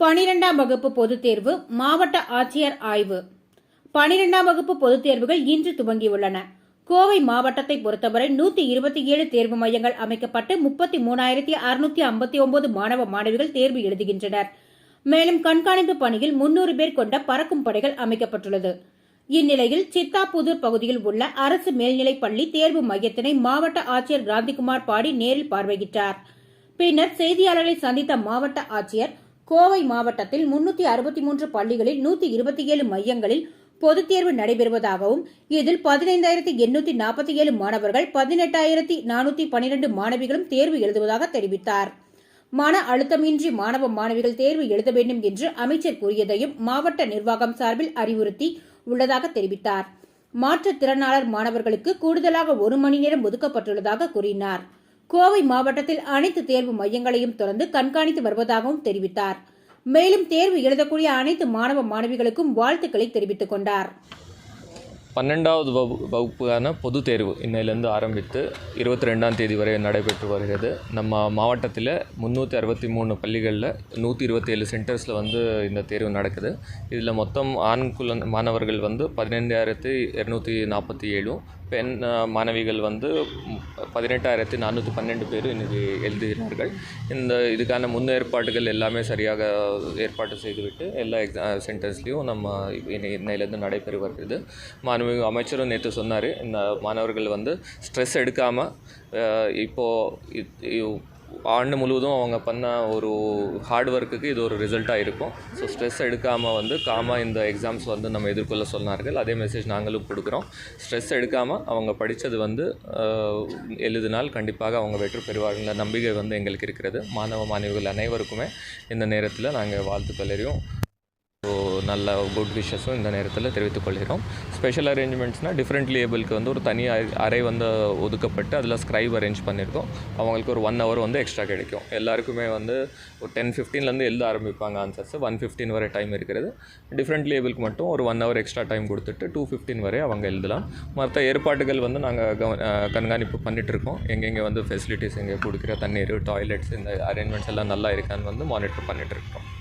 பனிரெண்டாம் வகுப்பு பொதுத் தேர்வு மாவட்ட ஆட்சியர் ஆய்வு. பனிரெண்டாம் வகுப்பு பொதுத் தேர்வுகள் இன்று துவங்கியுள்ளன. கோவை மாவட்டத்தை பொறுத்தவரை நூத்தி இருபத்தி ஏழு தேர்வு மையங்கள் அமைக்கப்பட்டு முப்பத்தி மூணாயிரத்தி அறுநூத்தி ஐம்பத்தி ஒன்பது மாணவ மாணவிகள் தேர்வு எழுதுகின்றனர். மேலும் கண்காணிப்பு பணியில் முன்னூறு பேர் கொண்ட பறக்கும் படைகள் அமைக்கப்பட்டுள்ளது. இந்நிலையில் சித்தாபுதூர் பகுதியில் உள்ள அரசு மேல்நிலைப் பள்ளி தேர்வு மையத்தினை மாவட்ட ஆட்சியர் காந்திகுமார் பாடி நேரில் பார்வையிட்டார். பின்னர் செய்தியாளர்களை சந்தித்த மாவட்ட ஆட்சியர் கோவை மாவட்டத்தில் முன்னூத்தி அறுபத்தி மூன்று பள்ளிகளில் நூத்தி இருபத்தி ஏழு மையங்களில் பொதுத் தேர்வு நடைபெறுவதாகவும் இதில் பதினைந்தாயிரத்தி எண்ணூத்தி நாற்பத்தி ஏழு மாணவர்கள் பதினெட்டாயிரத்தி நானூத்தி பனிரெண்டு மாணவிகளும் தேர்வு எழுதுவதாக தெரிவித்தார். மன அழுத்தமின்றி மாணவ மாணவிகள் தேர்வு எழுத வேண்டும் என்று அமைச்சர் கூறியதையும் மாவட்ட நிர்வாகம் சார்பில் அறிவுறுத்தி உள்ளதாக தெரிவித்தார். மாற்றுத்திறனாளர் மாணவர்களுக்கு கூடுதலாக ஒரு மணி நேரம் ஒதுக்கப்பட்டுள்ளதாக கூறினார். கோவை மாவட்டத்தில் அனைத்து தேர்வு மையங்களையும் தொடர்ந்து கண்காணித்து வருவதாகவும் தெரிவித்தார். மேலும் தேர்வு எழுதக்கூடிய அனைத்து மாணவ மாணவிகளுக்கும் வாழ்த்துக்களை தெரிவித்துக் கொண்டார். பன்னெண்டாவது வகு வகுப்புக்கான பொதுத் தேர்வு இன்னையிலேருந்து ஆரம்பித்து இருபத்தி ரெண்டாம் தேதி வரை நடைபெற்று வருகிறது. நம்ம மாவட்டத்தில் முந்நூற்றி அறுபத்தி மூணு பள்ளிகளில் நூற்றி இருபத்தி ஏழு சென்டர்ஸில் வந்து இந்த தேர்வு நடக்குது. இதில் மொத்தம் ஆண் குல மாணவர்கள் வந்து பதினைந்தாயிரத்தி இரநூத்தி நாற்பத்தி ஏழும் பெண் மாணவிகள் வந்து பதினெட்டாயிரத்தி நானூற்றி பன்னெண்டு பேர் இன்றைக்கி எழுதுகிறார்கள். இந்த இதுக்கான முன்னேற்பாடுகள் எல்லாமே சரியாக ஏற்பாடு செய்துவிட்டு எல்லா எக்ஸா சென்டர்ஸ்லேயும் நம்ம இன்னையிலேருந்து நடைபெறு வருகிறது. மாணவி அமைச்சரும் நேற்று சொன்னார் இந்த மாணவர்கள் வந்து ஸ்ட்ரெஸ் எடுக்காமல் இப்போது ஆண்டு முழுவதும் அவங்க பண்ண ஒரு ஹார்ட் ஒர்க்குக்கு இது ஒரு ரிசல்ட்டாக இருக்கும். ஸோ ஸ்ட்ரெஸ் எடுக்காமல் வந்து காமாக இந்த எக்ஸாம்ஸ் வந்து நம்ம எதிர்கொள்ள சொன்னார்கள். அதே மெசேஜ் நாங்களும் கொடுக்குறோம். ஸ்ட்ரெஸ் எடுக்காமல் அவங்க படித்தது வந்து எழுதினால் கண்டிப்பாக அவங்க வெற்றி பெறுவார்கள் நம்பிக்கை வந்து எங்களுக்கு இருக்கிறது. மாணவ மாணவிகள் அனைவருக்குமே இந்த நேரத்தில் நாங்கள் வாழ்த்துக்களையும் ஸோ நல்ல குட் விஷஸும் இந்த நேரத்தில் தெரிவித்துக் கொள்கிறோம். ஸ்பெஷல் அரேஞ்ச்மெண்ட்ஸ்னால் டிஃப்ரெண்ட் லேபிளுக்கு வந்து ஒரு தனி அறை- அறை வந்து ஒதுக்கப்பட்டு அதில் ஸ்க்ரைப் அரேஞ்ச் பண்ணியிருக்கோம் அவங்களுக்கு ஒரு ஒன் ஹவர் வந்து எக்ஸ்ட்ரா கிடைக்கும். எல்லாருக்குமே வந்து ஒரு டென் ஃபிஃப்டீன்லேருந்து எழுத ஆரம்பிப்பாங்க ஆன்சர்ஸ் ஒன் ஃபிஃப்டீன் வரை டைம் இருக்கிறது. டிஃப்ரெண்ட் லேபிளுக்கு மட்டும் ஒரு ஒன் ஹவர் எக்ஸ்ட்ரா டைம் கொடுத்துட்டு டூ ஃபிஃப்டீன் வரை அவங்க எழுதலாம். மற்ற ஏற்பாடுகள் வந்து நாங்கள் கவ கண்காணிப்பு பண்ணிகிட்ருக்கோம் இருக்கோம். எங்கெங்கே வந்து ஃபெசிலிட்டிஸ் எங்கே கொடுக்குற தண்ணீர் டாய்லெட்ஸ் இந்த அரேஞ்ச்மெண்ட்ஸ் எல்லாம் நல்லா இருக்கான்னு வந்து மானிட்டர் பண்ணிகிட்ருக்கோம் இருக்கோம்.